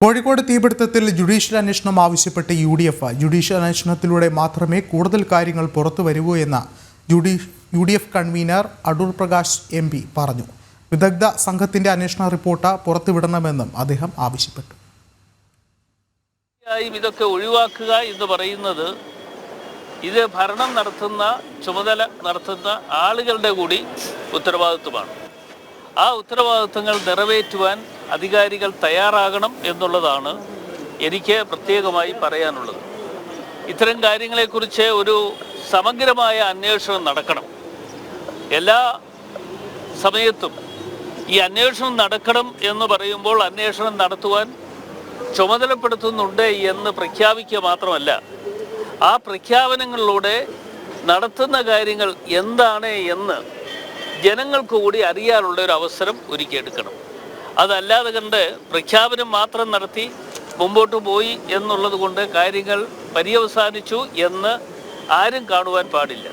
Kozhikode തീപിടുത്തത്തിൽ judicial അന്വേഷണം ആവശ്യപ്പെട്ട് U D F judicial അന്വേഷണത്തിലൂടെ മാത്രമേ കൂടുതൽ കാര്യങ്ങൾ പുറത്തു വരൂ എന്ന് ജുഡീ U D F convener Adoor Prakash M P പറഞ്ഞു. വിദഗ്ധ സംഘത്തിന്റെ അന്വേഷണ റിപ്പോർട്ട് പുറത്തുവിടണമെന്നും അദ്ദേഹം ആവശ്യപ്പെട്ടു. ഇതൊക്കെ ഒഴിവാക്കുക എന്ന് പറയുന്നത് ഇത് ഭരണം നടത്തുന്ന ചുമതല നടത്തുന്ന ആളുകളുടെ കൂടി ഉത്തരവാദിത്വമാണ്. ആ ഉത്തരവാദിത്വങ്ങൾ നിറവേറ്റുവാൻ അധികാരികൾ തയ്യാറാകണം എന്നുള്ളതാണ് എനിക്ക് പ്രത്യേകമായി പറയാനുള്ളത്. ഇത്തരം കാര്യങ്ങളെക്കുറിച്ച് ഒരു സമഗ്രമായ അന്വേഷണം നടക്കണം. എല്ലാ സമയത്തും ഈ അന്വേഷണം നടക്കണം എന്ന് പറയുമ്പോൾ അന്വേഷണം നടത്തുവാൻ ചുമതലപ്പെടുത്തുന്നുണ്ട് എന്ന് പ്രഖ്യാപിക്കുക മാത്രമല്ല ആ പ്രഖ്യാപനങ്ങളിലൂടെ നടത്തുന്ന കാര്യങ്ങൾ എന്താണ് എന്ന് ജനങ്ങൾക്ക് കൂടി അറിയാനുള്ള ഒരു അവസരം ഒരുക്കിയെടുക്കണം. അതല്ലാതെ കണ്ട് പ്രഖ്യാപനം മാത്രം നടത്തി മുമ്പോട്ട് പോയി എന്നുള്ളത് കൊണ്ട് കാര്യങ്ങൾ പര്യവസാനിച്ചു എന്ന് ആരും കാണുവാൻ പാടില്ല.